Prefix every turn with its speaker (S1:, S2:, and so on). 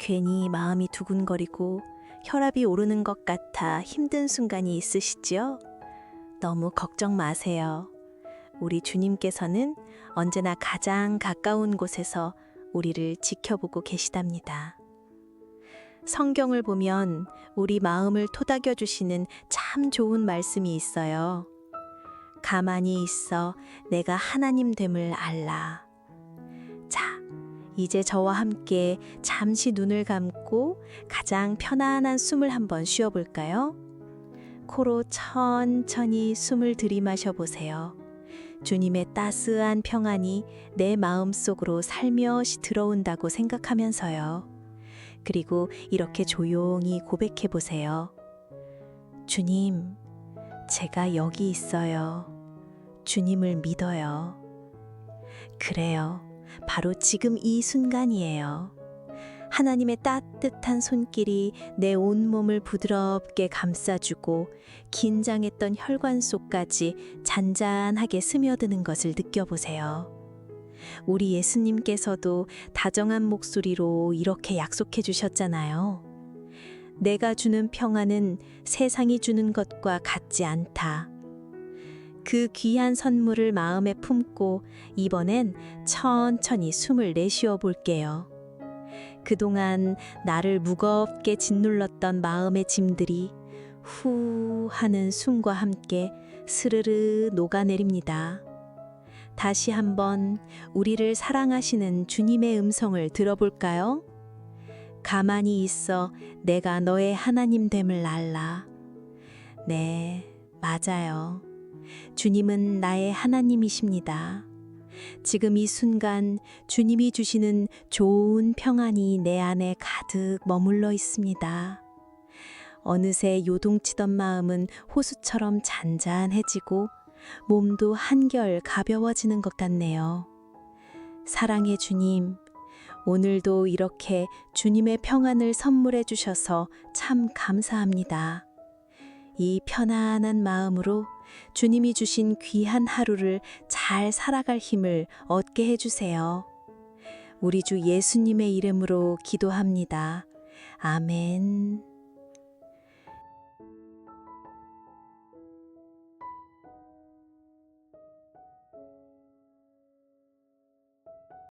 S1: 괜히 마음이 두근거리고 혈압이 오르는 것 같아 힘든 순간이 있으시지요? 너무 걱정 마세요. 우리 주님께서는 언제나 가장 가까운 곳에서 우리를 지켜보고 계시답니다. 성경을 보면 우리 마음을 토닥여 주시는 참 좋은 말씀이 있어요. 가만히 있어 내가 하나님 됨을 알라. 자, 이제 저와 함께 잠시 눈을 감고 가장 편안한 숨을 한번 쉬어 볼까요? 코로 천천히 숨을 들이마셔 보세요. 주님의 따스한 평안이 내 마음 속으로 살며시 들어온다고 생각하면서요. 그리고 이렇게 조용히 고백해 보세요. 주님, 제가 여기 있어요. 주님을 믿어요. 그래요. 바로 지금 이 순간이에요. 하나님의 따뜻한 손길이 내 온몸을 부드럽게 감싸주고 긴장했던 혈관 속까지 잔잔하게 스며드는 것을 느껴보세요. 우리 예수님께서도 다정한 목소리로 이렇게 약속해 주셨잖아요. 내가 주는 평안은 세상이 주는 것과 같지 않다. 그 귀한 선물을 마음에 품고 이번엔 천천히 숨을 내쉬어 볼게요. 그동안 나를 무겁게 짓눌렀던 마음의 짐들이 후 하는 숨과 함께 스르르 녹아내립니다. 다시 한번 우리를 사랑하시는 주님의 음성을 들어볼까요? 가만히 있어 내가 너의 하나님 됨을 알라. 네, 맞아요. 주님은 나의 하나님이십니다. 지금 이 순간 주님이 주시는 좋은 평안이 내 안에 가득 머물러 있습니다. 어느새 요동치던 마음은 호수처럼 잔잔해지고 몸도 한결 가벼워지는 것 같네요. 사랑의 주님, 오늘도 이렇게 주님의 평안을 선물해 주셔서 참 감사합니다. 이 편안한 마음으로 주님이 주신 귀한 하루를 잘 살아갈 힘을 얻게 해주세요. 우리 주 예수님의 이름으로 기도합니다. 아멘.